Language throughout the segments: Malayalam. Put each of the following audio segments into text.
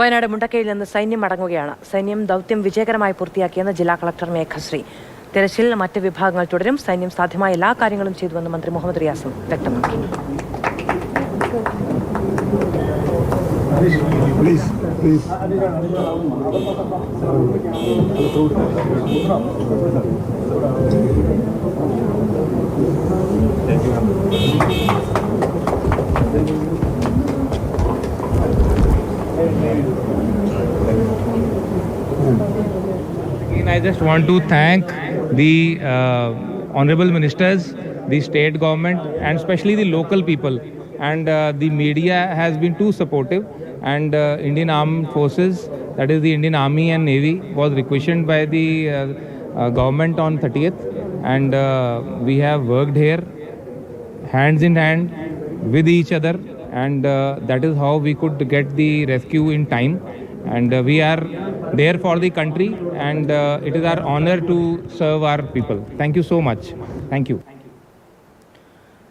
വയനാട് മുണ്ടക്കയിൽ നിന്ന് സൈന്യം മടങ്ങുകയാണ് സൈന്യം ദൗത്യം വിജയകരമായി പൂർത്തിയാക്കിയെന്ന് ജില്ലാ കളക്ടർ മേഘശ്രീ തെരച്ചിൽ മറ്റ് വിഭാഗങ്ങൾ തുടരും. സൈന്യം സാധ്യമായ എല്ലാ കാര്യങ്ങളും ചെയ്തുവെന്ന് മന്ത്രി മുഹമ്മദ് റിയാസും വ്യക്തമാക്കി. Please, Again, I just want to thank the uh, honorable ministers, the state government, and especially the local people. And uh, the media has been too supportive. And uh, Indian Armed Forces, that is the Indian Army and Navy, was requisitioned by the uh, uh, government on 30th. And uh, we have worked here hands in hand with each other and uh, that is how we could get the rescue in time. And uh, we are there for the country and uh, it is our honor to serve our people. Thank you so much. Thank you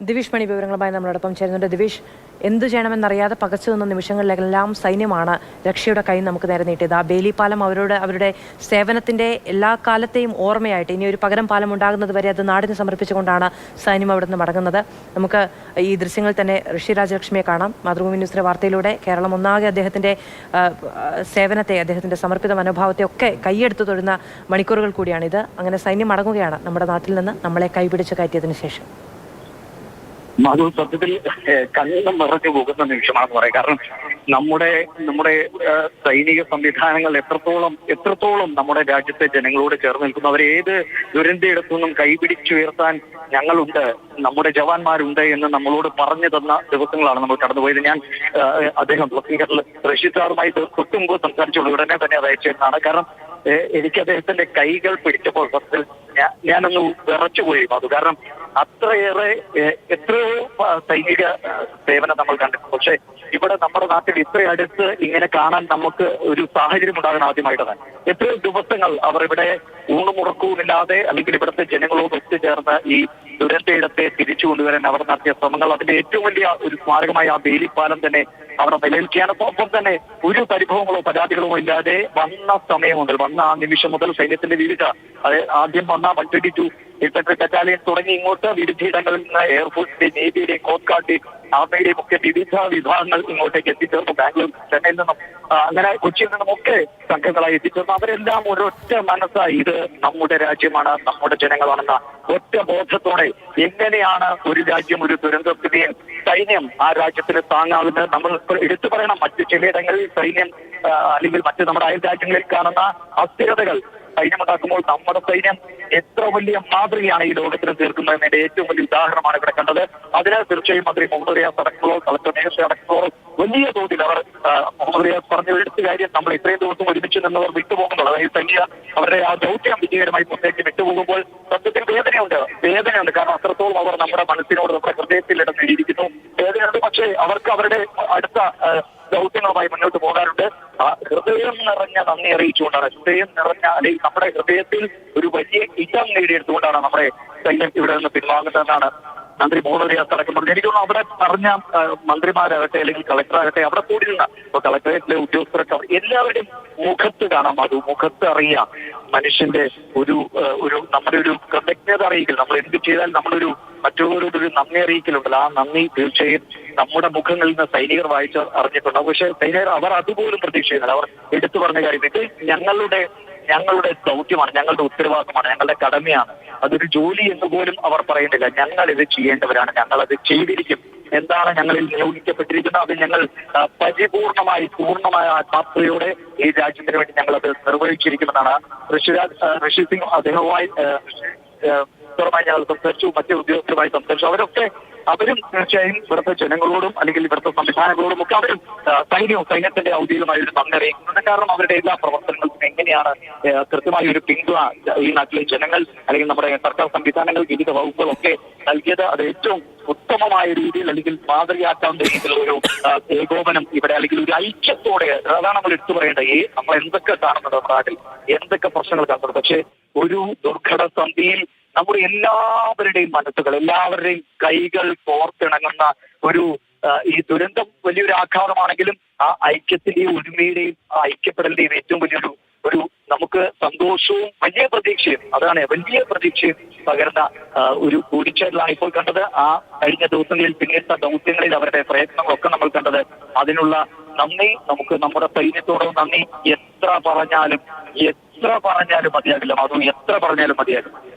ദിവിഷ് മണി വിവരങ്ങളുമായി നമ്മളോടൊപ്പം ചേരുന്നുണ്ട്. ദിവിഷ് എന്തു ചെയ്യണമെന്നറിയാതെ പകച്ചു നിന്ന നിമിഷങ്ങളിലെല്ലാം സൈന്യമാണ് രക്ഷയുടെ കൈ നമുക്ക് നേരെ നീട്ടിയത്. ആ ബേലി പാലം അവരോട് അവരുടെ സേവനത്തിന്റെ എല്ലാ കാലത്തെയും ഓർമ്മയായിട്ട് ഇനി ഒരു പകരം പാലം ഉണ്ടാകുന്നത് വരെ അത് നാടിന് സമർപ്പിച്ചുകൊണ്ടാണ് സൈന്യം അവിടെ നിന്ന് മടങ്ങുന്നത്. നമുക്ക് ഈ ദൃശ്യങ്ങളിൽ തന്നെ ഋഷി രാജലക്ഷ്മിയെ കാണാം. മാതൃഭൂമി ന്യൂസിലെ വാർത്തയിലൂടെ കേരളം ഒന്നാകെ ആ, സേവനത്തെ അദ്ദേഹത്തിന്റെ സമർപ്പിത മനോഭാവത്തെ ഒക്കെ കൈയെടുത്തു തൊഴുന്ന മണിക്കൂറുകൾ കൂടിയാണിത്. അങ്ങനെ സൈന്യം മടങ്ങുകയാണ് നമ്മുടെ നാട്ടിൽ നിന്ന് നമ്മളെ കൈപിടിച്ച് കയറ്റിയതിന് ശേഷം. മധു സത്യത്തിൽ കണ്ണ് നിറഞ്ഞു പോകുന്ന നിമിഷമാണെന്ന് പറയാം. കാരണം നമ്മുടെ നമ്മുടെ സൈനിക സംവിധാനങ്ങൾ എത്രത്തോളം എത്രത്തോളം നമ്മുടെ രാജ്യത്തെ ജനങ്ങളോട് ചേർന്ന് നിൽക്കുന്നു. അവരെ ഏത് ദുരന്തയിടത്തു നിന്നും കൈപിടിച്ചുയർത്താൻ ഞങ്ങളുണ്ട് നമ്മുടെ ജവാന്മാരുണ്ട് എന്ന് നമ്മളോട് പറഞ്ഞു തന്ന ദിവസങ്ങളാണ് നമ്മൾ കടന്നുപോയത്. ഞാൻ അദ്ദേഹം റഷീദ് സാറുമായി തൊട്ടുമ്പോൾ സംസാരിച്ചുള്ള ഉടനെ തന്നെ അത് അയച്ചിരുന്നതാണ് കാരണം എനിക്ക് അദ്ദേഹത്തിന്റെ കൈകൾ പിടിച്ചപ്പോൾ സത്യത്തിൽ ഞാനൊന്ന് വിറച്ചുപോയി അത് കാരണം അത്രയേറെ എത്രയോ സൈനിക സേവനം നമ്മൾ കണ്ടിട്ടുണ്ട്. പക്ഷെ ഇവിടെ നമ്മുടെ നാട്ടിൽ ഇത്ര അടുത്ത് ഇങ്ങനെ കാണാൻ നമുക്ക് ഒരു സാഹചര്യം ഉണ്ടാകണം ആദ്യമായിട്ടാണ്. എത്രയോ ദിവസങ്ങൾ അവർ ഇവിടെ ഊണുമുറക്കവുമില്ലാതെ അല്ലെങ്കിൽ ഇവിടുത്തെ ജനങ്ങളോട് ഒത്തുചേർന്ന് ഈ ദുരന്തയിടത്തെ തിരിച്ചു കൊണ്ടുവരാൻ അവർ നടത്തിയ ശ്രമങ്ങൾ അതിന്റെ ഏറ്റവും വലിയ ഒരു സ്മാരകമായ ആ വേലിപ്പാലം തന്നെ അവിടെ നിലനിൽക്കുകയാണ്. ഒപ്പം തന്നെ ഒരു പരിഭവങ്ങളോ പരാതികളോ ഇല്ലാതെ വന്ന സമയം മുതൽ വന്ന ആ നിമിഷം മുതൽ സൈന്യത്തിന്റെ വിവിധ ആദ്യം വന്ന one twenty two infantry battalion തുടങ്ങി ഇങ്ങോട്ട് വിവിധ ഇടങ്ങളിൽ നിന്ന് എയർഫോഴ്സിന്റെയും നേവിയുടെയും കോസ്റ്റ് ഗാർഡിന്റെയും ആർമിയുടെയും ഒക്കെ വിവിധ വിഭാഗങ്ങൾ ഇങ്ങോട്ടേക്ക് എത്തിച്ചേർന്നു. ബാംഗ്ലൂർ ചെന്നൈയിൽ നിന്നും അങ്ങനെ കൊച്ചിയിൽ നിന്നും ഒക്കെ സംഘങ്ങളായി എത്തിച്ചേർന്നു. അവരെല്ലാം ഒരൊറ്റ മനസ്സായി. ഇത് നമ്മുടെ രാജ്യമാണ് നമ്മുടെ ജനങ്ങളാണെന്ന ഒറ്റ ബോധത്തോടെ എങ്ങനെയാണ് ഒരു രാജ്യം ഒരു ദുരന്തസ്ഥിതിയെ സൈന്യം ആ രാജ്യത്തിന് താങ്ങാവുന്നത്? നമ്മൾ എടുത്തു പറയണം മറ്റു ചിലയിടങ്ങളിൽ സൈന്യം അല്ലെങ്കിൽ മറ്റ് നമ്മുടെ അയൽ രാജ്യങ്ങളിൽ കാണുന്ന അസ്ഥിരതകൾ സൈന്യമുണ്ടാക്കുമ്പോൾ നമ്മുടെ സൈന്യം എത്ര വലിയ മാതൃകയാണ് ഈ ലോകത്തിന് തീർക്കുന്നതിന്റെ ഏറ്റവും വലിയ ഉദാഹരണമാണ് ഇവിടെ കണ്ടത്. അതിന് തീർച്ചയായും മന്ത്രി മുഹമ്മദ് റിയാസ് അടക്കമോ കളക്ടർ മേഘശ്രീ അടക്കമോ വലിയ തോതിൽ അവർ മുഹമ്മദ് റിയാസ് പറഞ്ഞ എടുത്ത കാര്യം നമ്മൾ ഇത്രയും ദിവസം ഒരുമിച്ച് നിന്നവർ വിട്ടുപോകുന്നുള്ളത് അതായത് സൈന്യ അവരുടെ ആ ദൗത്യം വിജയകരമായി മുന്നേക്ക് വിട്ടുപോകുമ്പോൾ സത്യത്തിൽ വേദനയുണ്ട് വേദനയുണ്ട്. കാരണം അത്രത്തോളം അവർ നമ്മുടെ മനസ്സിനോട് നമ്മുടെ ഹൃദയത്തിൽ ഇടം നേടിയിരിക്കുന്നു. വേദനയുണ്ട് പക്ഷേ അവർക്ക് അവരുടെ അടുത്ത ആ, ദൗത്യങ്ങളുമായി മുന്നോട്ട് പോകാറുണ്ട് ആ ഹൃദയം നിറഞ്ഞ നന്ദി അറിയിച്ചുകൊണ്ടാണ്. ഹൃദയം നിറഞ്ഞ അല്ലെങ്കിൽ നമ്മുടെ ഹൃദയത്തിൽ ഒരു വലിയ ഇടം നേടിയെടുത്തുകൊണ്ടാണ് നമ്മുടെ സൈന്യം ഇവിടെ നിന്ന് പിൻവാങ്ങുന്നതെന്നാണ് മന്ത്രി മോഹൻദാസ് അടക്കം പറഞ്ഞു എനിക്ക് തോന്നുന്നു അവിടെ പറഞ്ഞ മന്ത്രിമാരാകട്ടെ അല്ലെങ്കിൽ കളക്ടറാകട്ടെ അവിടെ കൂടി നിന്ന ഇപ്പൊ കളക്ടറേറ്റിലെ ഉദ്യോഗസ്ഥരൊക്കെ എല്ലാവരുടെയും മുഖത്ത് കാണാം അത് മുഖത്ത് അറിയാം മനുഷ്യന്റെ ഒരു ഒരു നമ്മുടെ ഒരു കൃതജ്ഞത അറിയിക്കൽ. നമ്മൾ എന്ത് ചെയ്താൽ നമ്മളൊരു മറ്റുള്ളവരോട് ഒരു നന്ദി അറിയിക്കലുണ്ടല്ലോ. ആ നന്ദി തീർച്ചയായും നമ്മുടെ മുഖങ്ങളിൽ നിന്ന് സൈനികർ വായിച്ച് അറിഞ്ഞിട്ടുണ്ടാവും പക്ഷെ സൈനികർ അവർ അതുപോലും പ്രതീക്ഷിക്കുന്നില്ല. അവർ എടുത്തു പറഞ്ഞ കാര്യം ഇത് ഞങ്ങളുടെ ഞങ്ങളുടെ ദൗത്യമാണ് ഞങ്ങളുടെ ഉത്തരവാദിത്തമാണ് ഞങ്ങളുടെ കടമയാണ്. അതൊരു ജോലി എന്ന് പോലും അവർ പറയുന്നില്ല. ഞങ്ങൾ ഇത് ചെയ്യേണ്ടവരാണ്. ഞങ്ങൾ അത് ചെയ്തിരിക്കും. എന്താണ് ഞങ്ങളിൽ നിയോഗിക്കപ്പെട്ടിരിക്കുന്നത്? അത് ഞങ്ങൾ പരിപൂർണമായി പൂർണമായ ആത്മാർത്ഥതയോടെ ഈ രാജ്യത്തിന് വേണ്ടി ഞങ്ങൾ അത് നിർവഹിച്ചിരിക്കുമെന്നാണ് ഋഷിരാജ് ഋഷി സിംഗ് അദ്ദേഹവുമായി ഉദ്യോഗസ്ഥരുമായി ഞങ്ങൾ സംസാരിച്ചു മറ്റു ഉദ്യോഗസ്ഥരുമായി സംസാരിച്ചു. അവരൊക്കെ അവരും തീർച്ചയായും ഇവിടുത്തെ ജനങ്ങളോടും അല്ലെങ്കിൽ ഇവിടുത്തെ സംവിധാനങ്ങളോടും ഒക്കെ അവരും സൈന്യവും സൈന്യത്തിന്റെ ഔദ്യോഗികമായ ഒരു നന്ദി അറിയിക്കുന്നുണ്ട്. കാരണം അവരുടെ എല്ലാ പ്രവർത്തനങ്ങൾക്കും എങ്ങനെയാണ് കൃത്യമായി ഒരു പിന്തുണ ഈ നാട്ടിലെ ജനങ്ങൾ അല്ലെങ്കിൽ നമ്മുടെ സർക്കാർ സംവിധാനങ്ങൾ വിവിധ വകുപ്പുകളൊക്കെ നൽകിയത്. അത് ഏറ്റവും ഉത്തമമായ രീതിയിൽ അല്ലെങ്കിൽ മാതൃകയാക്കാവുന്ന രീതിയിലുള്ള ഒരു ഏകോപനം ഇവിടെ അല്ലെങ്കിൽ ഒരു ഐക്യത്തോടെ അതാണ് നമ്മൾ എടുത്തു പറയേണ്ടത്. ഈ നമ്മൾ എന്തൊക്കെ കാണുന്നുണ്ട് നാട്ടിൽ? എന്തൊക്കെ പ്രശ്നങ്ങൾ കാണുന്നുണ്ട്? പക്ഷേ ഒരു ദുർഘട സന്ധിയിൽ നമ്മുടെ എല്ലാവരുടെയും മനസ്സുകൾ എല്ലാവരുടെയും കൈകൾ കോർത്തിണങ്ങുന്ന ഒരു ഈ ദുരന്തം വലിയൊരു ആഘാതമാണെങ്കിലും ആ ഐക്യത്തിന്റെയും ഒരുമയുടെയും ആ ഐക്യപ്പെടലിന്റെയും ഏറ്റവും വലിയൊരു ഒരു നമുക്ക് സന്തോഷവും വലിയ പ്രതീക്ഷയും അതാണ് വലിയ പ്രതീക്ഷയും പകർന്ന ഒരു കൂടിച്ചേരലാണ് ഇപ്പോൾ കണ്ടത്. ആ കഴിഞ്ഞ ദിവസങ്ങളിൽ പിന്നീട് ദൗത്യങ്ങളിൽ അവരുടെ പ്രയത്നങ്ങളൊക്കെ നമ്മൾ കണ്ടത്. അതിനുള്ള നന്ദി നമുക്ക് നമ്മുടെ സൈന്യത്തോടും നന്ദി. എത്ര പറഞ്ഞാലും എത്ര പറഞ്ഞാലും മതിയാകില്ല. അതും എത്ര പറഞ്ഞാലും മതിയാകില്ല.